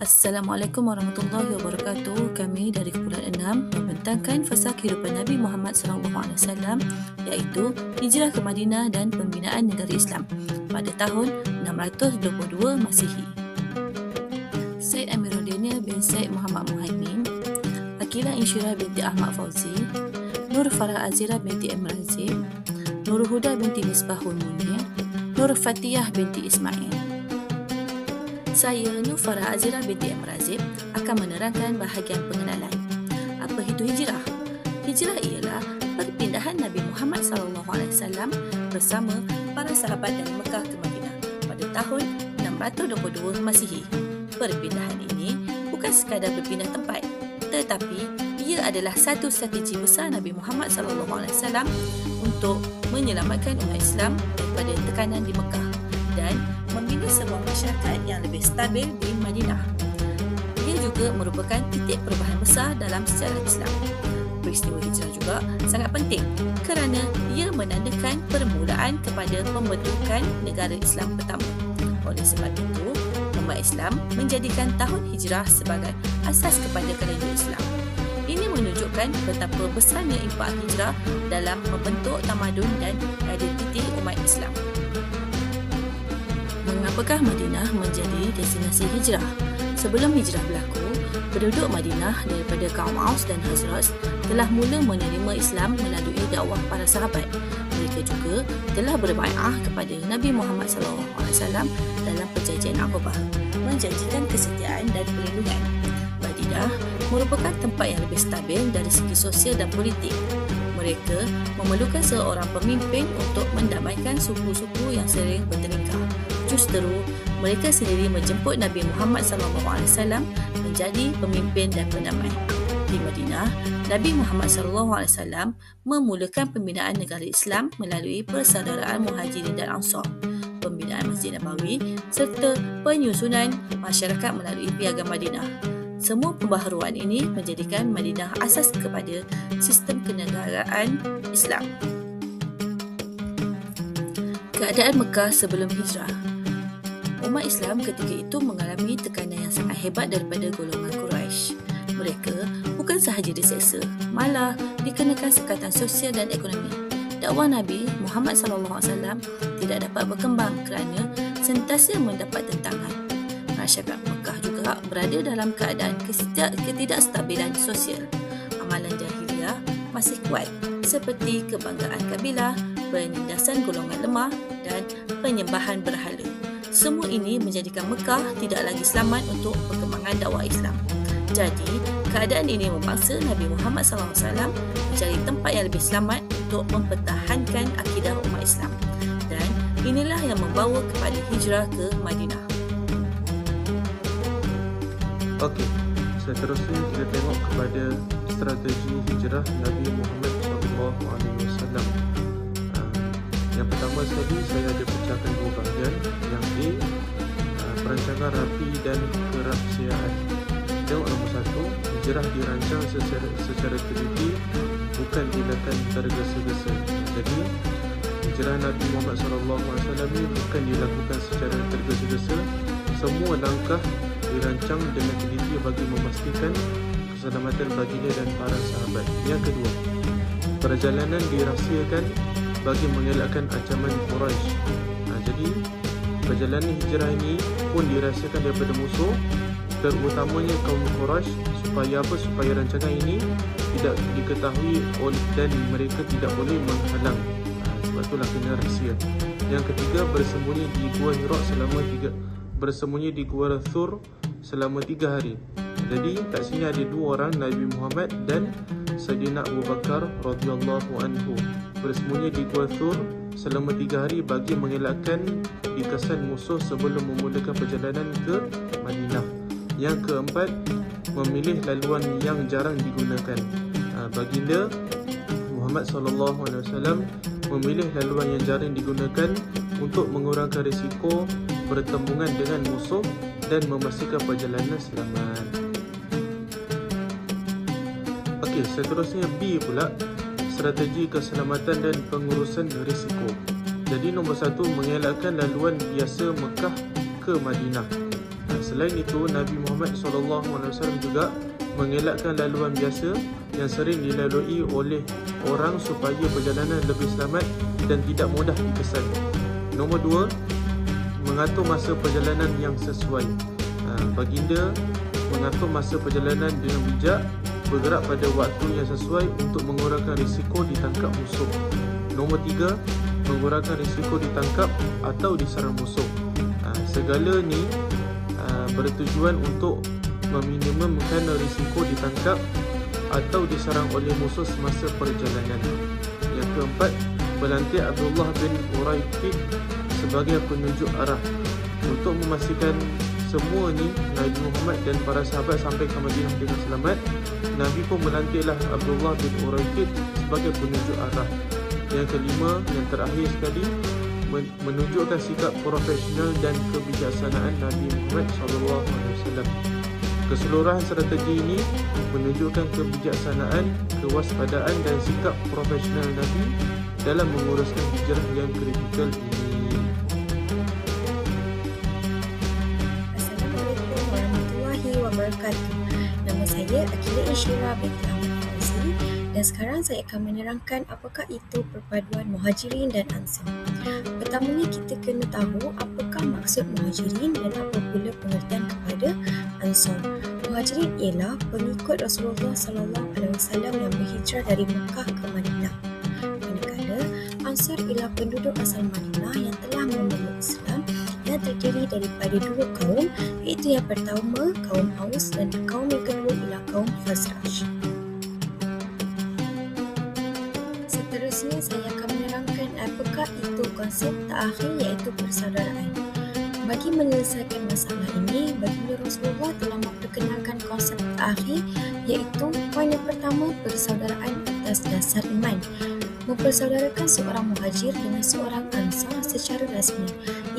Assalamualaikum warahmatullahi wabarakatuh. Kami dari Kepulauan Enam membentangkan fasa kehidupan Nabi Muhammad SAW iaitu hijrah ke Madinah dan pembinaan negara Islam pada tahun 622 Masihi. Said Amiruddin bin Said Muhammad Muhaimin, Akila Insyirah binti Ahmad Fauzi, Nur Farah Azira binti Emrazib, Nur Huda binti Misbahul Munir, Nur Fatiyah binti Ismail. Saya Nur Farah Azira binti Emrazib akan menerangkan bahagian pengenalan. Apa itu hijrah? Hijrah ialah perpindahan Nabi Muhammad SAW bersama para sahabat dari Mekah ke Madinah pada tahun 622 Masihi. Perpindahan ini bukan sekadar berpindah tempat, tetapi ia adalah satu strategi besar Nabi Muhammad SAW untuk menyelamatkan umat Islam daripada tekanan di Mekah dan membina sebuah masyarakat yang lebih stabil di Madinah. Ia juga merupakan titik perubahan besar dalam sejarah Islam. Peristiwa hijrah juga sangat penting kerana ia menandakan permulaan kepada pembentukan negara Islam pertama. Oleh sebab itu, umat Islam menjadikan tahun hijrah sebagai asas kepada kalender Islam. Ini menunjukkan betapa besarnya impak hijrah dalam membentuk tamadun dan identiti umat Islam. Mengapakah Madinah menjadi destinasi hijrah? Sebelum hijrah berlaku, penduduk Madinah daripada kaum Aus dan Hazraj telah mula menerima Islam melalui dakwah para sahabat. Mereka juga telah berbai'ah kepada Nabi Muhammad SAW dalam perjanjian Aqabah, menjanjikan kesetiaan dan perlindungan. Madinah merupakan tempat yang lebih stabil dari segi sosial dan politik. Mereka memerlukan seorang pemimpin untuk mendamaikan suku-suku yang sering bertengkar justru mereka sendiri menjemput Nabi Muhammad SAW menjadi pemimpin dan pendamai. Di Madinah, Nabi Muhammad SAW memulakan pembinaan negara Islam melalui persaudaraan Muhajirin dan Ansar, pembinaan Masjid Nabawi serta penyusunan masyarakat melalui Piagam Madinah. Semua pembaharuan ini menjadikan Madinah asas kepada sistem kenegaraan Islam. Keadaan Mekah sebelum hijrah umat Islam ketika itu mengalami tekanan yang sangat hebat daripada golongan Quraisy. Mereka bukan sahaja diseksa, malah dikenakan sekatan sosial dan ekonomi. Dakwah Nabi Muhammad SAW tidak dapat berkembang kerana sentiasa mendapat tentangan. Masyarakat Mekah juga berada dalam keadaan ketidakstabilan sosial. Amalan jahiliah masih kuat seperti kebanggaan kabilah, penindasan golongan lemah dan penyembahan berhala. Semua ini menjadikan Mekah tidak lagi selamat untuk perkembangan dakwah Islam. Jadi, keadaan ini memaksa Nabi Muhammad SAW mencari tempat yang lebih selamat untuk mempertahankan akidah umat Islam. Dan inilah yang membawa kepada hijrah ke Madinah. Okey, seterusnya kita tengok kepada strategi hijrah Nabi Muhammad SAW. Yang pertama sekali saya ada pecahkan dua bahagian. Yang A uh, Perancangan rapi dan kerahsiaan. Tengok nombor satu Hijrah dirancang secara, secara teliti Bukan dilakukan tergesa-gesa Jadi Hijrah Nabi Muhammad SAW bukan dilakukan secara tergesa-gesa. Semua langkah dirancang dengan teliti bagi memastikan keselamatan baginda dan para sahabat. Yang kedua Perjalanan dirahsiakan bagi mengelakkan ancaman Quraisy. Ha, jadi perjalanan hijrah ini pun dirasakan daripada musuh terutamanya kaum Quraisy supaya apa supaya rancangan ini tidak diketahui oleh dan mereka tidak boleh menghalang. Ha, sebab itulah kena rahsia. Yang ketiga bersembunyi di gua Hira selama tiga bersembunyi di gua Thur selama tiga hari. Jadi kat sini ada dua orang Nabi Muhammad dan Sayyidina Abu Bakar radhiyallahu anhu bersembunyi di Gua Thur selama tiga hari bagi mengelakkan dikesan musuh sebelum memulakan perjalanan ke Madinah. Yang keempat, memilih laluan yang jarang digunakan. Ha, baginda Muhammad sallallahu alaihi wasallam memilih laluan yang jarang digunakan untuk mengurangkan risiko bertembungan dengan musuh dan memastikan perjalanan selamat. Okey, seterusnya B pula strategi keselamatan dan pengurusan risiko. Jadi nombor satu mengelakkan laluan biasa Mekah ke Madinah. Selain itu, Nabi Muhammad SAW juga mengelakkan laluan biasa yang sering dilalui oleh orang supaya perjalanan lebih selamat dan tidak mudah dikesan. Nombor dua, mengatur masa perjalanan yang sesuai. Ha, baginda mengatur masa perjalanan dengan bijak, bergerak pada waktu yang sesuai untuk mengurangkan risiko ditangkap musuh. Nombor tiga, mengurangkan risiko ditangkap atau diserang musuh. Ha, segala ni ha, bertujuan untuk meminimumkan risiko ditangkap atau diserang oleh musuh semasa perjalanan. Yang keempat, berlantik Abdullah bin Uraikid sebagai penunjuk arah untuk memastikan semua ni Nabi Muhammad dan para sahabat sampai ke Madinah dengan selamat. Nabi pun melantiklah Abdullah bin Uraikid sebagai penunjuk arah. Yang kelima yang terakhir sekali menunjukkan sikap profesional dan kebijaksanaan Nabi Muhammad SAW Keseluruhan strategi ini menunjukkan kebijaksanaan, kewaspadaan dan sikap profesional Nabi dalam menguruskan hijrah yang kritikal ini. Binti Ahmad Fauzi dan sekarang saya akan menerangkan apakah itu perpaduan muhajirin dan ansar. Pertamanya kita kena tahu apakah maksud muhajirin dan apa pula pengertian kepada ansar. Muhajirin ialah pengikut Rasulullah sallallahu alaihi wasallam yang berhijrah dari Mekah ke Madinah. Manakala Ansar ialah penduduk asal Madinah yang telah terdiri daripada dua kaum iaitu yang pertama kaum Aus dan kaum yang kedua ialah kaum Khazraj. Seterusnya saya akan menerangkan apakah itu konsep terakhir iaitu persaudaraan. Bagi menyelesaikan masalah ini, baginda Rasulullah telah memperkenalkan konsep terakhir iaitu poin yang pertama persaudaraan atas dasar iman. Mempersaudarakan seorang muhajir dengan seorang ansar secara rasmi.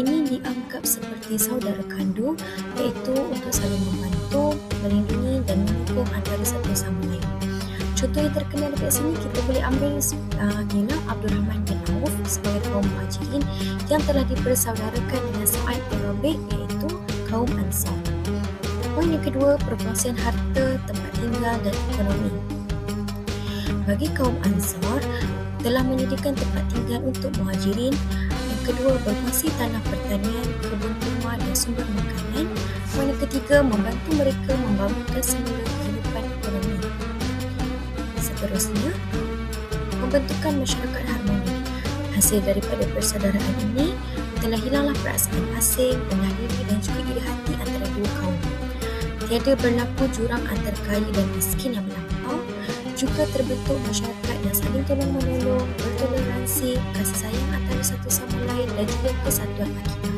Ini dianggap seperti saudara kandung iaitu untuk saling membantu, melindungi dan mendukung antara satu sama lain. Contoh yang terkenal dekat sini kita boleh ambil uh, ialah Abdul Rahman bin Auf sebagai kaum muhajirin yang telah dipersaudarakan dengan Sa'ad bin Rabi' iaitu kaum Ansar. Poin yang kedua, perkongsian harta, tempat tinggal dan ekonomi. Bagi kaum Ansar, telah menyediakan tempat tinggal untuk muhajirin. Kedua, berkongsi tanah pertanian, kebun kurma dan sumber makanan. Yang ketiga, membantu mereka membangunkan semula kehidupan ekonomi. Seterusnya, pembentukan masyarakat harmoni. Hasil daripada persaudaraan ini telah hilanglah perasaan asing, diri dan juga iri hati antara dua kaum. Tiada berlaku jurang antara kaya dan miskin yang melampau, juga terbentuk masyarakat yang saling tolong menolong, bertoleransi, kasih sayang antara satu sama lain dan juga kesatuan akidah.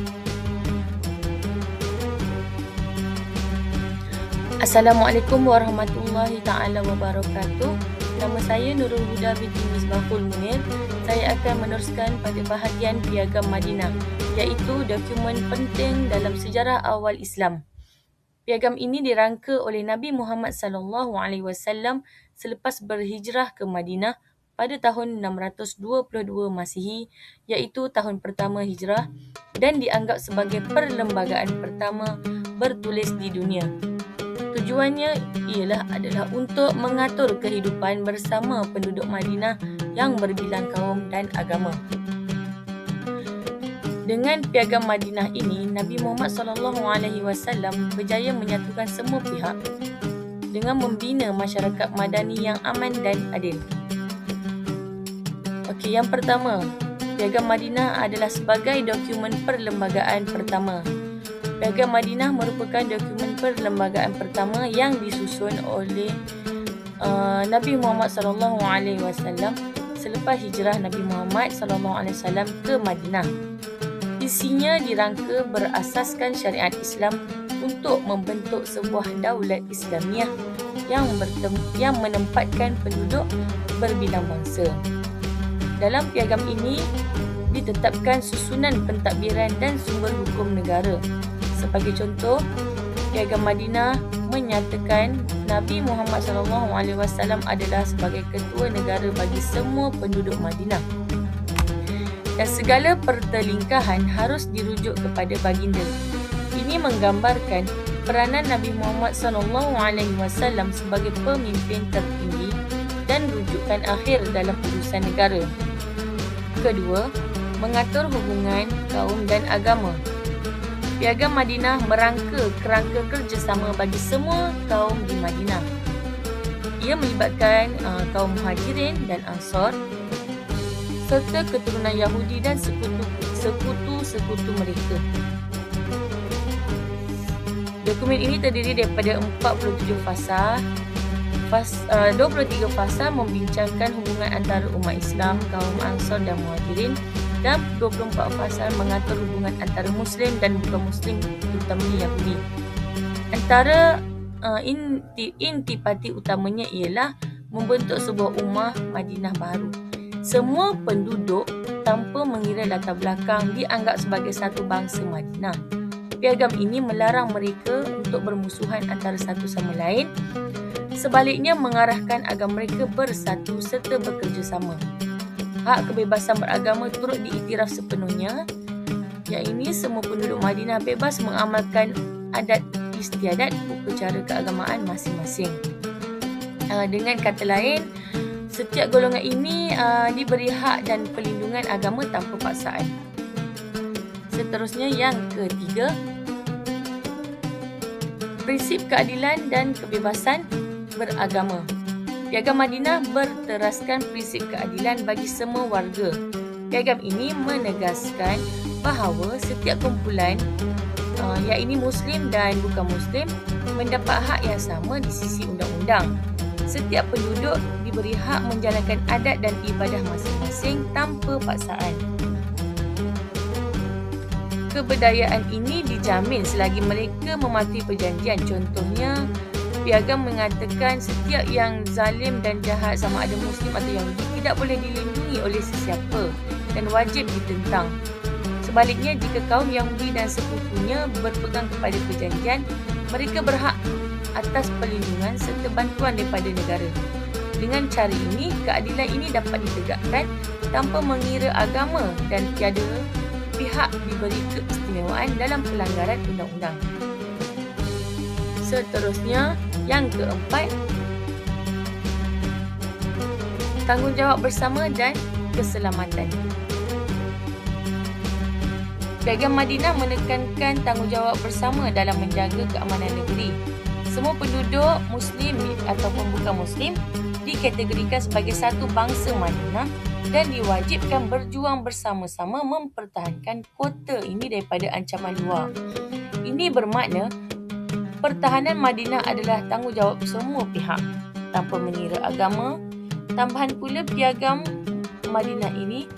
Assalamualaikum warahmatullahi taala wabarakatuh. Nama saya Nurul Huda binti Misbahul Munir. Saya akan meneruskan pada bahagian Piagam Madinah iaitu dokumen penting dalam sejarah awal Islam. Piagam ini dirangka oleh Nabi Muhammad sallallahu alaihi wasallam selepas berhijrah ke Madinah pada tahun 622 Masihi iaitu tahun pertama hijrah dan dianggap sebagai perlembagaan pertama bertulis di dunia. Tujuannya ialah adalah untuk mengatur kehidupan bersama penduduk Madinah yang berbilang kaum dan agama. Dengan piagam Madinah ini, Nabi Muhammad SAW berjaya menyatukan semua pihak dengan membina masyarakat madani yang aman dan adil. Okey, yang pertama, Piagam Madinah adalah sebagai dokumen perlembagaan pertama Piagam Madinah merupakan dokumen perlembagaan pertama yang disusun oleh uh, Nabi Muhammad sallallahu alaihi wasallam selepas hijrah Nabi Muhammad sallallahu alaihi wasallam ke Madinah. Isinya dirangka berasaskan syariat Islam untuk membentuk sebuah daulat Islamiah yang bertem- yang menempatkan penduduk berbilang bangsa. Dalam piagam ini ditetapkan susunan pentadbiran dan sumber hukum negara sebagai contoh, Piagam Madinah menyatakan Nabi Muhammad SAW adalah sebagai ketua negara bagi semua penduduk Madinah. Dan segala pertelingkahan harus dirujuk kepada baginda. Ini menggambarkan peranan Nabi Muhammad SAW sebagai pemimpin tertinggi dan rujukan akhir dalam urusan negara. Kedua, mengatur hubungan kaum dan agama. Piagam Madinah merangka kerangka kerjasama bagi semua kaum di Madinah. Ia melibatkan uh, kaum Muhajirin dan Ansar serta keturunan Yahudi dan sekutu-sekutu mereka. Dokumen ini terdiri daripada 47 fasa. Fas, uh, 23 fasa membincangkan hubungan antara umat Islam, kaum Ansar dan Muhajirin dan 24 pasal mengatur hubungan antara Muslim dan bukan Muslim terutamanya Yahudi. Antara uh, inti, intipati utamanya ialah membentuk sebuah ummah Madinah baru. Semua penduduk tanpa mengira latar belakang dianggap sebagai satu bangsa Madinah. Piagam ini melarang mereka untuk bermusuhan antara satu sama lain. Sebaliknya mengarahkan agar mereka bersatu serta bekerjasama hak kebebasan beragama turut diiktiraf sepenuhnya. Yang ini semua penduduk Madinah bebas mengamalkan adat istiadat upacara keagamaan masing-masing. Uh, dengan kata lain, setiap golongan ini uh, diberi hak dan perlindungan agama tanpa paksaan. Seterusnya yang ketiga, prinsip keadilan dan kebebasan beragama. Piagam Madinah berteraskan prinsip keadilan bagi semua warga. Piagam ini menegaskan bahawa setiap kumpulan uh, yang ini Muslim dan bukan Muslim mendapat hak yang sama di sisi undang-undang. Setiap penduduk diberi hak menjalankan adat dan ibadah masing-masing tanpa paksaan. Keberdayaan ini dijamin selagi mereka mematuhi perjanjian. Contohnya, piagam mengatakan setiap yang zalim dan jahat sama ada Muslim atau Yahudi tidak boleh dilindungi oleh sesiapa dan wajib ditentang. Sebaliknya, jika kaum Yahudi dan sekutunya berpegang kepada perjanjian, mereka berhak atas perlindungan serta bantuan daripada negara. Dengan cara ini, keadilan ini dapat ditegakkan tanpa mengira agama dan tiada pihak diberi keistimewaan dalam pelanggaran undang-undang. Seterusnya, yang keempat, tanggungjawab bersama dan keselamatan. Piagam Madinah menekankan tanggungjawab bersama dalam menjaga keamanan negeri. Semua penduduk Muslim ataupun bukan Muslim dikategorikan sebagai satu bangsa Madinah dan diwajibkan berjuang bersama-sama mempertahankan kota ini daripada ancaman luar. Ini bermakna pertahanan Madinah adalah tanggungjawab semua pihak tanpa mengira agama. Tambahan pula piagam Madinah ini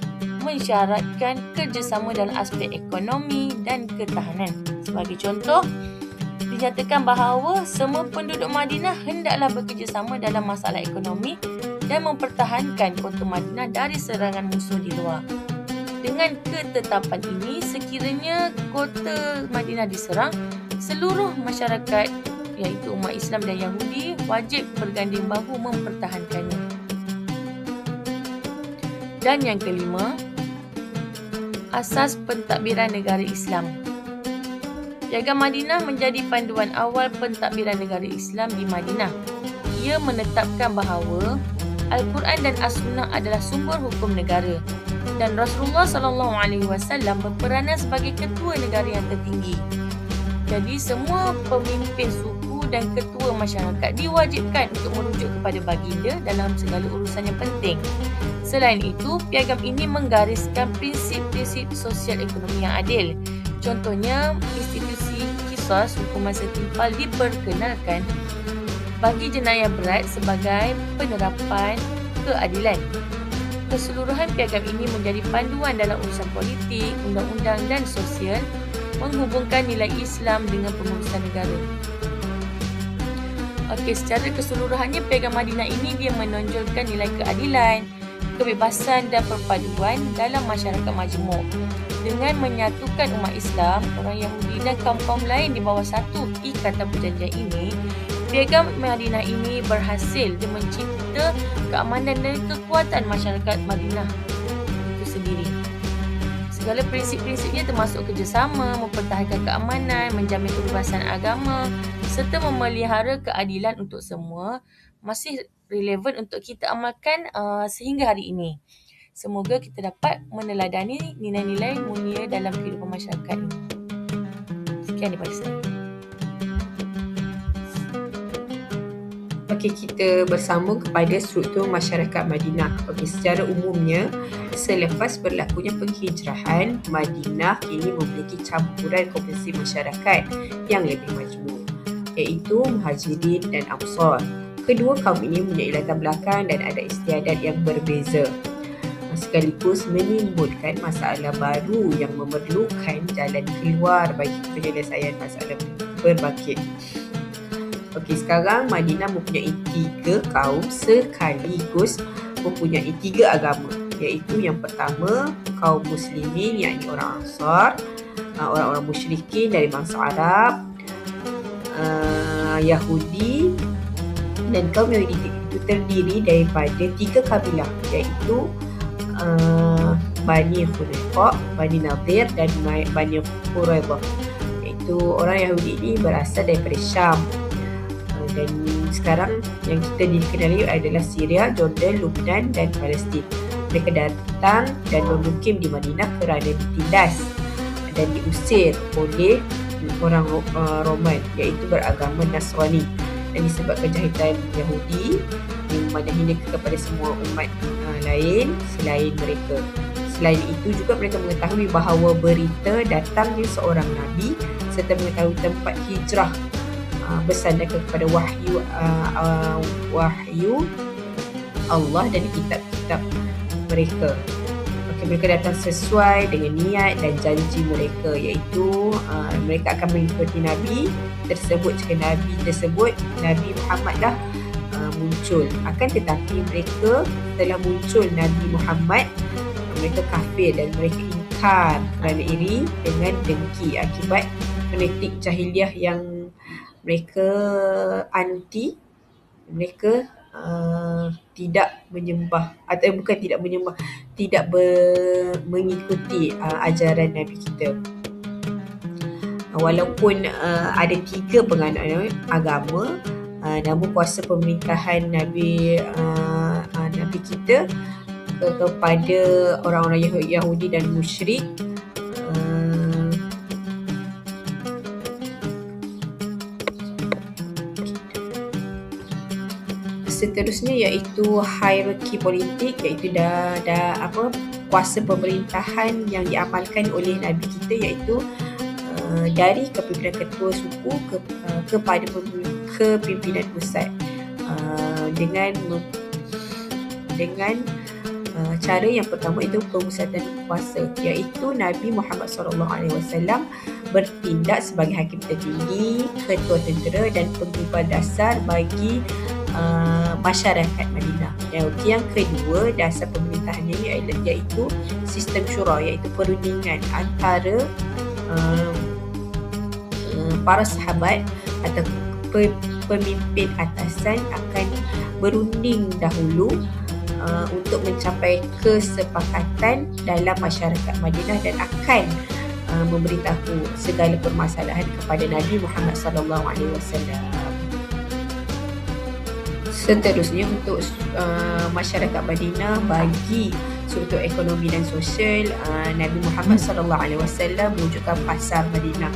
mensyaratkan kerjasama dalam aspek ekonomi dan ketahanan. Sebagai contoh, dinyatakan bahawa semua penduduk Madinah hendaklah bekerjasama dalam masalah ekonomi dan mempertahankan kota Madinah dari serangan musuh di luar. Dengan ketetapan ini, sekiranya kota Madinah diserang, seluruh masyarakat iaitu umat Islam dan Yahudi wajib berganding bahu mempertahankannya. Dan yang kelima, asas pentadbiran negara Islam. Piagam Madinah menjadi panduan awal pentadbiran negara Islam di Madinah. Ia menetapkan bahawa Al-Quran dan As-Sunnah adalah sumber hukum negara dan Rasulullah sallallahu alaihi wasallam berperanan sebagai ketua negara yang tertinggi. Jadi semua pemimpin suku dan ketua masyarakat diwajibkan untuk merujuk kepada baginda dalam segala urusan yang penting. Selain itu, piagam ini menggariskan prinsip-prinsip sosial ekonomi yang adil. Contohnya, institusi kisah hukuman setimpal diperkenalkan bagi jenayah berat sebagai penerapan keadilan. Keseluruhan piagam ini menjadi panduan dalam urusan politik, undang-undang dan sosial menghubungkan nilai Islam dengan pengurusan negara. Okey, secara keseluruhannya piagam Madinah ini dia menonjolkan nilai keadilan, kebebasan dan perpaduan dalam masyarakat majmuk dengan menyatukan umat Islam, orang Yahudi dan kaum-kaum lain di bawah satu ikatan perjanjian ini. Piagam Madinah ini berhasil dia mencipta keamanan dan kekuatan masyarakat Madinah itu sendiri. segala prinsip-prinsipnya termasuk kerjasama, mempertahankan keamanan, menjamin kebebasan agama serta memelihara keadilan untuk semua masih relevan untuk kita amalkan uh, sehingga hari ini. Semoga kita dapat meneladani nilai-nilai mulia dalam kehidupan masyarakat ini. Sekian daripada saya. Okey, kita bersambung kepada struktur masyarakat Madinah. Okey, secara umumnya, selepas berlakunya penghijrahan, Madinah kini memiliki campuran komposisi masyarakat yang lebih majmuk, iaitu Muhajirin dan Ansar. Kedua kaum ini mempunyai latar belakang dan ada istiadat yang berbeza sekaligus menimbulkan masalah baru yang memerlukan jalan keluar bagi penyelesaian masalah berbakit. Okey, sekarang Madinah mempunyai tiga kaum sekaligus mempunyai tiga agama. Iaitu yang pertama, kaum muslimin yakni orang Ansar, uh, orang-orang musyrikin dari bangsa Arab, uh, Yahudi dan kaum Yahudi itu terdiri daripada tiga kabilah iaitu uh, Bani Khunifah, Bani Nadir dan Bani Quraidah. Iaitu orang Yahudi ini berasal daripada Syam dan sekarang yang kita dikenali adalah Syria, Jordan, Lebanon dan Palestin. Mereka datang dan bermukim di Madinah kerana ditindas dan diusir oleh orang uh, Roman iaitu beragama Nasrani dan disebabkan jahitan Yahudi yang mana hina kepada semua umat uh, lain selain mereka. Selain itu juga mereka mengetahui bahawa berita datangnya seorang Nabi serta mengetahui tempat hijrah uh, bersandarkan kepada wahyu uh, uh, wahyu Allah dan kitab-kitab mereka. Okay, mereka datang sesuai dengan niat dan janji mereka iaitu uh, mereka akan mengikuti Nabi tersebut jika Nabi tersebut Nabi Muhammad dah muncul. Akan tetapi mereka telah muncul Nabi Muhammad. Mereka kafir dan mereka ingkar kerana iri dengan dengki akibat genetik jahiliah yang mereka anti. Mereka uh, tidak menyembah atau bukan tidak menyembah tidak ber, mengikuti uh, ajaran nabi kita. Walaupun uh, ada tiga penganut agama uh, namun kuasa pemerintahan nabi uh, uh, nabi kita kepada orang-orang Yahudi dan musyrik. Seterusnya iaitu hierarki politik iaitu dah dah apa kuasa pemerintahan yang diamalkan oleh nabi kita iaitu uh, dari kepimpinan ketua suku ke, uh, kepada kepimpinan pusat uh, dengan dengan uh, cara yang pertama itu pemusatan kuasa iaitu Nabi Muhammad wasallam bertindak sebagai hakim tertinggi, ketua tentera dan penggubah dasar bagi uh, masyarakat Madinah. Yang, yang kedua, dasar pemerintahannya ialah iaitu sistem syura iaitu perundingan antara uh, uh, para sahabat atau pemimpin atasan akan berunding dahulu uh, untuk mencapai kesepakatan dalam masyarakat Madinah dan akan uh, memberitahu segala permasalahan kepada Nabi Muhammad sallallahu alaihi wasallam. Seterusnya untuk uh, masyarakat Madinah bagi struktur ekonomi dan sosial uh, Nabi Muhammad sallallahu alaihi wasallam mewujudkan pasar Madinah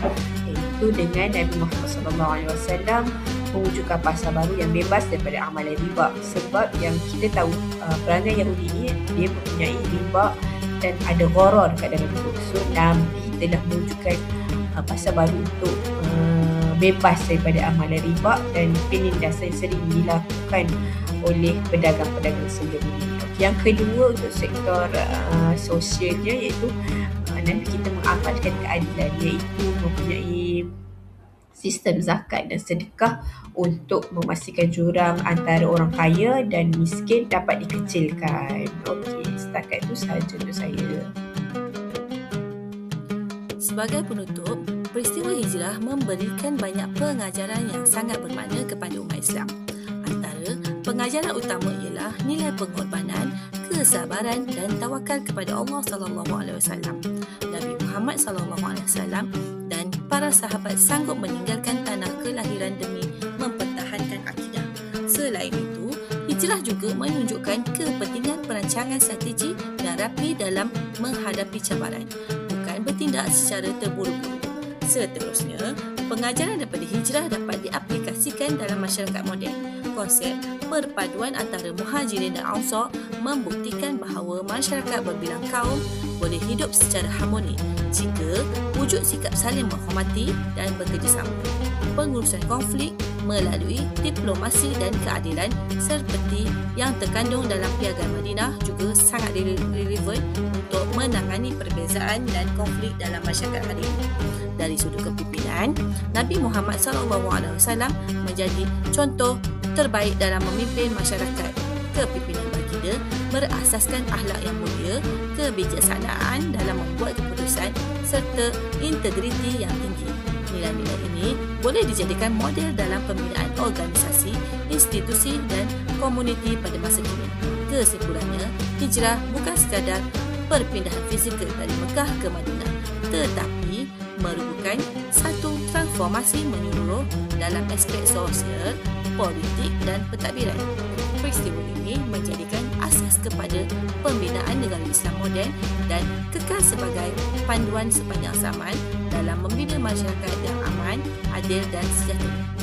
iaitu dengan Nabi Muhammad wasallam mewujudkan pasar baru yang bebas daripada amalan riba sebab yang kita tahu uh, perangai Yahudi ini dia mempunyai riba dan ada gharar kat dalam itu so Nabi telah mewujudkan uh, pasar baru untuk uh, bebas daripada amalan riba dan penindasan sering dilakukan oleh pedagang-pedagang sebelum ini. Yang kedua untuk sektor uh, sosialnya iaitu uh, nanti kita mengamalkan keadilan iaitu mempunyai sistem zakat dan sedekah untuk memastikan jurang antara orang kaya dan miskin dapat dikecilkan. Okey, setakat itu sahaja untuk saya. Sebagai penutup, peristiwa hijrah memberikan banyak pengajaran yang sangat bermakna kepada umat Islam. Antara pengajaran utama ialah nilai pengorbanan, kesabaran dan tawakal kepada Allah sallallahu alaihi wasallam. Nabi Muhammad sallallahu alaihi wasallam para sahabat sanggup meninggalkan tanah kelahiran demi mempertahankan akidah. Selain itu, hijrah juga menunjukkan kepentingan perancangan strategi dan rapi dalam menghadapi cabaran, bukan bertindak secara terburu-buru. Seterusnya, pengajaran daripada hijrah dapat diaplikasikan dalam masyarakat moden. Konsep perpaduan antara muhajirin dan ansar membuktikan bahawa masyarakat berbilang kaum boleh hidup secara harmoni jika wujud sikap saling menghormati dan bekerjasama. Pengurusan konflik melalui diplomasi dan keadilan seperti yang terkandung dalam Piagam Madinah juga sangat relevan untuk menangani perbezaan dan konflik dalam masyarakat hari ini. Dari sudut kepimpinan, Nabi Muhammad SAW menjadi contoh terbaik dalam memimpin masyarakat. Kepimpinan baginda berasaskan akhlak yang mulia, kebijaksanaan dalam membuat keputusan serta integriti yang tinggi. Nilai-nilai ini boleh dijadikan model dalam pembinaan organisasi, institusi dan komuniti pada masa kini. Kesimpulannya, hijrah bukan sekadar perpindahan fizikal dari Mekah ke Madinah, tetapi merupakan satu transformasi menyeluruh dalam aspek sosial, politik dan pentadbiran. Peristiwa ini menjadikan asas kepada pembinaan negara Islam moden dan kekal sebagai panduan sepanjang zaman dalam membina masyarakat yang aman, adil dan sejahtera.